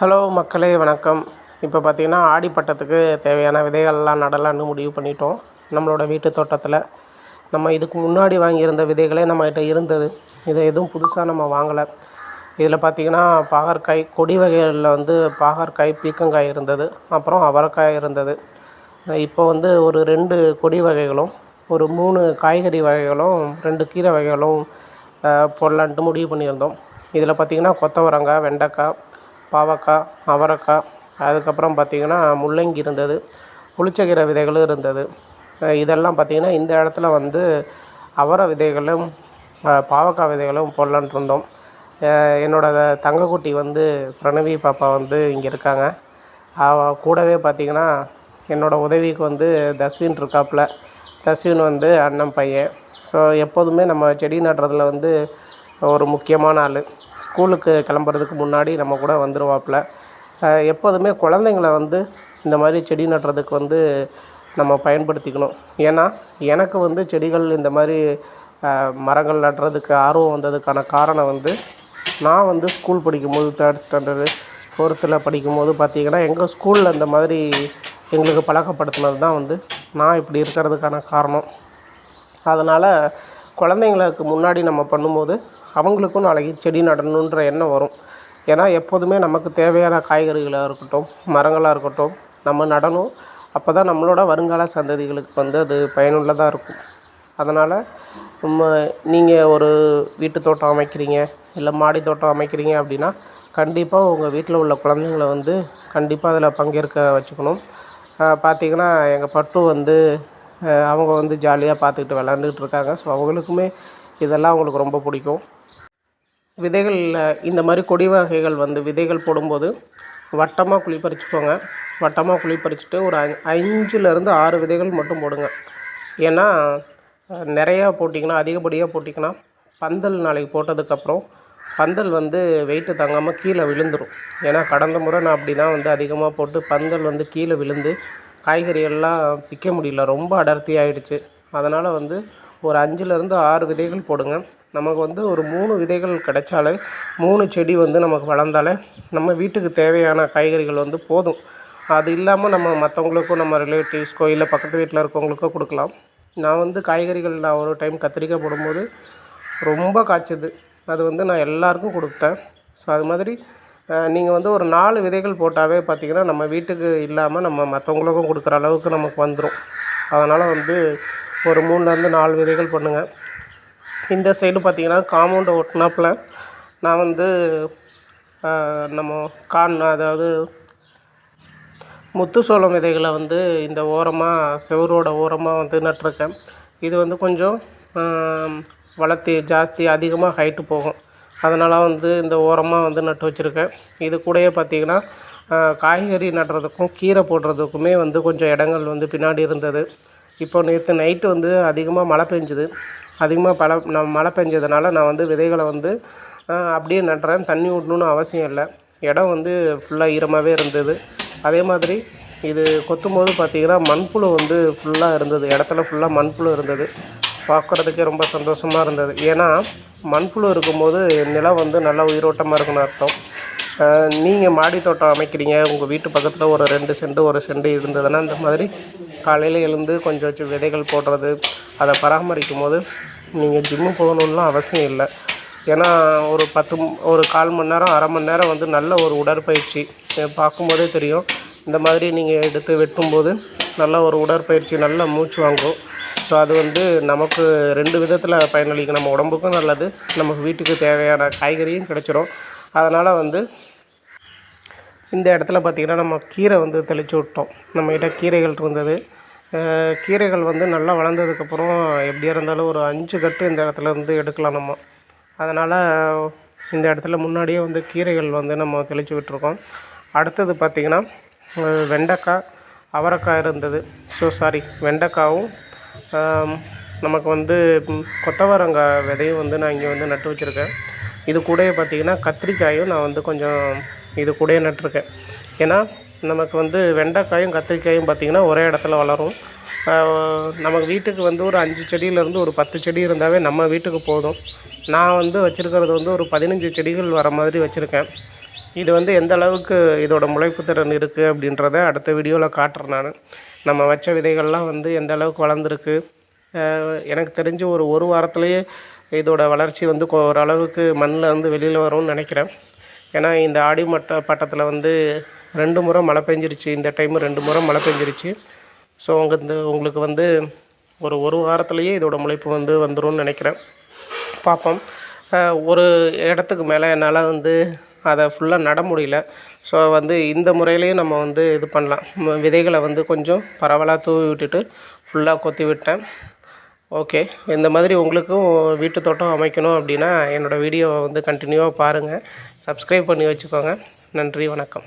Hello மக்களே வணக்கம். இப்போ பார்த்திங்கன்னா ஆடிப்பட்டத்துக்கு தேவையான விதைகள்லாம் நடலான்னு முடிவு பண்ணிட்டோம். நம்மளோட வீட்டு தோட்டத்தில். நம்ம இதுக்கு முன்னாடி வாங்கியிருந்த விதைகளே நம்மகிட்ட இருந்தது. இதை எதுவும் புதுசாக நம்ம வாங்கலை. இதில் பார்த்தீங்கன்னா பாகற்காய் கொடி வகைகளில் வந்து பாகற்காய் பீர்க்கங்காய் இருந்தது. அப்புறம் அவரைக்காய் இருந்தது. இப்போ வந்து ஒரு ரெண்டு கொடி வகைகளும் ஒரு மூணு காய்கறி வகைகளும் ரெண்டு கீரை வகைகளும் போடலான்ட்டு முடிவு பண்ணியிருந்தோம். இதில் பார்த்தீங்கன்னா கொத்தவரங்காய் வெண்டைக்காய் பாவக்காய் அவரைக்காய் அதுக்கப்புறம் பார்த்தீங்கன்னா முள்ளங்கி இருந்தது புளிச்சக்கீரை விதைகளும் இருந்தது. இதெல்லாம் பார்த்திங்கன்னா இந்த இடத்துல வந்து அவரை விதைகளும் பாவக்காய் விதைகளும் போடலான்ட்டு இருந்தோம். என்னோடய தங்கக்குட்டி வந்து பிரணவி பாப்பா வந்து இங்கே இருக்காங்க. அவ கூடவே பார்த்திங்கன்னா என்னோடய உதவிக்கு வந்து தஸ்வின் இருக்காப்புல. தஸ்வின் வந்து அண்ணன் பையன். ஸோ எப்போதுமே நம்ம செடி நடுறதுல வந்து ஒரு முக்கியமான ஆள். ஸ்கூலுக்கு கிளம்புறதுக்கு முன்னாடி நம்ம கூட வந்துடுவாப்பில் எப்போதுமே குழந்தைங்கள வந்து இந்த மாதிரி செடி நடுறதுக்கு வந்து நம்ம பயன்படுத்திக்கணும். ஏன்னா எனக்கு வந்து செடிகள் இந்த மாதிரி மரங்கள் நடுறதுக்கு ஆர்வம் வந்ததுக்கான காரணம் வந்து நான் வந்து ஸ்கூல் படிக்கும்போது தேர்ட் ஸ்டாண்டர்டு ஃபோர்த்தில் படிக்கும்போது பார்த்தீங்கன்னா எங்கள் ஸ்கூலில் இந்த மாதிரி எங்களுக்கு பழக்கப்படுத்தினது தான் வந்து நான் இப்படி இருக்கிறதுக்கான காரணம். அதனால் குழந்தைங்களுக்கு முன்னாடி நம்ம பண்ணும்போது அவங்களுக்கும் நாளைக்கு செடி நடணுன்ற எண்ணம் வரும். ஏன்னா எப்போதுமே நமக்கு தேவையான காய்கறிகளாக இருக்கட்டும் மரங்களாக இருக்கட்டும் நம்ம நடணும். அப்போ தான் நம்மளோட வருங்கால சந்ததிகளுக்கு வந்து அது பயனுள்ளதாக இருக்கும். அதனால் நம்ம நீங்கள் ஒரு வீட்டு தோட்டம் அமைக்கிறீங்க இல்லை மாடி தோட்டம் அமைக்கிறீங்க அப்படின்னா கண்டிப்பாக உங்கள் வீட்டில் உள்ள குழந்தைங்கள வந்து கண்டிப்பாக அதில் பங்கேற்க வச்சுக்கணும். பார்த்திங்கன்னா எங்கள் பட்டு வந்து அவங்க வந்து ஜாலியாக பார்த்துக்கிட்டு விளாண்டுக்கிட்டு இருக்காங்க. ஸோ அவங்களுக்குமே இதெல்லாம் அவங்களுக்கு ரொம்ப பிடிக்கும். விதைகளில் இந்த மாதிரி கொடி வகைகள் வந்து விதைகள் போடும்போது வட்டமாக குழி பறிச்சுக்கோங்க வட்டமாக குழி பறிச்சுட்டு ஒரு அஞ்சுலேருந்து ஆறு விதைகள் மட்டும் போடுங்க. ஏன்னா நிறையா போட்டிங்கன்னா அதிகப்படியாக போட்டிங்கன்னா பந்தல் நாளைக்கு போட்டதுக்கப்புறம் பந்தல் வந்து வெயிட்டு தாங்காமல் கீழே விழுந்துடும் ஏன்னா கடந்த முறை நான் அப்படி தான் வந்து அதிகமாக போட்டு பந்தல் வந்து கீழே விழுந்து காய்கறிகள்லாம் விற்க முடியல. ரொம்ப அடர்த்தி ஆகிடுச்சு அதனால் வந்து ஒரு அஞ்சுலேருந்து ஆறு விதைகள் போடுங்க. நமக்கு வந்து ஒரு மூணு விதைகள் கிடைச்சாலே மூணு செடி வந்து நமக்கு வளர்ந்தாலே நம்ம வீட்டுக்கு தேவையான காய்கறிகள் வந்து போதும். அது இல்லாமல் நம்ம மற்றவங்களுக்கும் நம்ம ரிலேட்டிவ்ஸ்க்கோ இல்லை பக்கத்து வீட்டில் இருக்கவங்களுக்கோ கொடுக்கலாம். நான் வந்து காய்கறிகள் நான் ஒரு டைம் கத்திரிக்காய் போடும்போது ரொம்ப காய்ச்சது. அது வந்து நான் எல்லாருக்கும் கொடுத்தேன். ஸோ அது மாதிரி நீங்கள் வந்து ஒரு நாலு விதைகள் போட்டாவே பார்த்திங்கன்னா நம்ம வீட்டுக்கு இல்லாமல் நம்ம மற்றவங்களுக்கும் கொடுக்குற அளவுக்கு நமக்கு வந்துடும் அதனால் வந்து ஒரு மூணுலேருந்து நாலு விதைகள் பண்ணுங்கள் இந்த சைடு பார்த்திங்கன்னா காம்பவுண்டை ஒட்டினாப்புல நான் வந்து நம்ம கான் அதாவது முத்து சோளம் விதைகளை வந்து இந்த ஓரமாக செவரோட ஓரமாக வந்து நட்டிருக்கேன். இது வந்து கொஞ்சம் வளர்த்தி ஜாஸ்தி அதிகமாக ஹைட்டு போகும். அதனால் வந்து இந்த ஓரமாக வந்து நட்டு வச்சுருக்கேன். இது கூடயே பார்த்திங்கன்னா காய்கறி நடுறதுக்கும் கீரை போடுறதுக்குமே வந்து கொஞ்சம் இடங்கள் வந்து பின்னாடி இருந்தது. இப்போ நேற்று நைட்டு வந்து அதிகமாக மழை பெஞ்சுது. அதிகமாக பல நான் மழை பெஞ்சதுனால நான் வந்து விதைகளை வந்து அப்படியே நடுறேன். தண்ணி விட்ணுன்னு அவசியம் இல்லை. இடம் வந்து ஃபுல்லாக ஈரமாகவே இருந்தது. அதே மாதிரி இது கொத்தும் போது பார்த்திங்கன்னா மண்புழு வந்து ஃபுல்லாக இருந்தது. இடத்துல ஃபுல்லாக மண்புழு இருந்தது. பார்க்குறதுக்கே ரொம்ப சந்தோஷமாக இருந்தது. ஏன்னா மண்புழு இருக்கும்போது நிலம் வந்து நல்லா உயிரோட்டமாக இருக்குன்னு அர்த்தம். நீங்கள் மாடி தோட்டம் அமைக்கிறீங்க. உங்கள் வீட்டு பக்கத்தில் ஒரு ரெண்டு செண்டு ஒரு செண்டு இருந்ததுன்னா இந்த மாதிரி காலையில் எழுந்து கொஞ்சம் வச்சு விதைகள் போடுறது அதை பராமரிக்கும் போது நீங்கள் ஜிம்மு போகணுன்னுலாம் அவசியம் இல்லை. ஏன்னா ஒரு பத்து ஒரு கால் மணி நேரம் அரை மணி நேரம் வந்து நல்ல ஒரு உடற்பயிற்சி பார்க்கும்போதே தெரியும். இந்த மாதிரி நீங்கள் எடுத்து வெட்டும்போது நல்ல ஒரு உடற்பயிற்சி நல்ல மூச்சு வாங்கும். ஸோ அது வந்து நமக்கு ரெண்டு விதத்தில் பயனளிக்கும். நம்ம உடம்புக்கும் நல்லது நமக்கு வீட்டுக்கு தேவையான காய்கறியும் கிடச்சிரும். அதனால் வந்து இந்த இடத்துல பார்த்திங்கன்னா நம்ம கீரை வந்து தெளித்து விட்டோம். நம்மக்கிட்ட கீரைகள் இருந்தது. கீரைகள் வந்து நல்லா வளர்ந்ததுக்கப்புறம் எப்படியா இருந்தாலும் ஒரு அஞ்சு கட்டு இந்த இடத்துல இருந்து எடுக்கலாம் நம்ம. அதனால் இந்த இடத்துல முன்னாடியே வந்து கீரைகள் வந்து நம்ம தெளித்து விட்டுருக்கோம். அடுத்தது பார்த்திங்கன்னா வெண்டைக்காய் அவரைக்காய் இருந்தது. ஸோ சாரி வெண்டைக்காவும் நமக்கு வந்து கொத்தவரங்காய் விதையும் வந்து நான் இங்கே வந்து நட்டு வச்சுருக்கேன். இது கூடயே பார்த்திங்கன்னா கத்திரிக்காயும் நான் வந்து கொஞ்சம் இது கூடயே நட்டிருக்கேன். ஏன்னா நமக்கு வந்து வெண்டைக்காயும் கத்திரிக்காயும் பார்த்திங்கன்னா ஒரே இடத்துல வளரும். நமக்கு வீட்டுக்கு வந்து ஒரு அஞ்சு செடியிலேருந்து ஒரு பத்து செடி இருந்தாவே நம்ம வீட்டுக்கு போதும். நான் வந்து வச்சுருக்கிறது வந்து ஒரு பதினஞ்சு செடிகள் வர மாதிரி வச்சுருக்கேன். இது வந்து எந்த அளவுக்கு இதோட முளைப்பு திறன் இருக்குது அப்படின்றத அடுத்த வீடியோவில் காட்டுறேன் நான். நம்ம வச்ச விதைகள்லாம் வந்து எந்த அளவுக்கு வளர்ந்துருக்கு. எனக்கு தெரிஞ்சு ஒரு ஒரு வாரத்துலேயே இதோட வளர்ச்சி வந்து ஓரளவுக்கு மண்ணில் வந்து வெளியில் வரும்னு நினைக்கிறேன். ஏன்னா இந்த ஆடி மட்ட பட்டத்தில் வந்து ரெண்டு முறை மழை பெஞ்சிருச்சு. இந்த டைம் ரெண்டு முறை மழை பெஞ்சிருச்சு. ஸோ உங்கள் இந்த உங்களுக்கு வந்து ஒரு ஒரு வாரத்துலேயே இதோட முளைப்பு வந்து வந்துரும்னு நினைக்கிறேன். பார்ப்போம். ஒரு இடத்துக்கு மேலே என்னால் வந்து அதை ஃபுல்லாக நட முடியல ஸோ வந்து இந்த முறையிலையும் நம்ம வந்து இது பண்ணலாம். விதைகளை வந்து கொஞ்சம் பரவலாக தூவி விட்டுட்டு ஃபுல்லாக கொத்தி விட்டேன். ஓகே இந்த மாதிரி உங்களுக்கும் வீட்டு தோட்டம் அமைக்கணும் அப்படின்னா என்னோடய வீடியோவை வந்து கண்டினியூவாக பாருங்கள் சப்ஸ்கிரைப் பண்ணி வச்சுக்கோங்க. நன்றி வணக்கம்.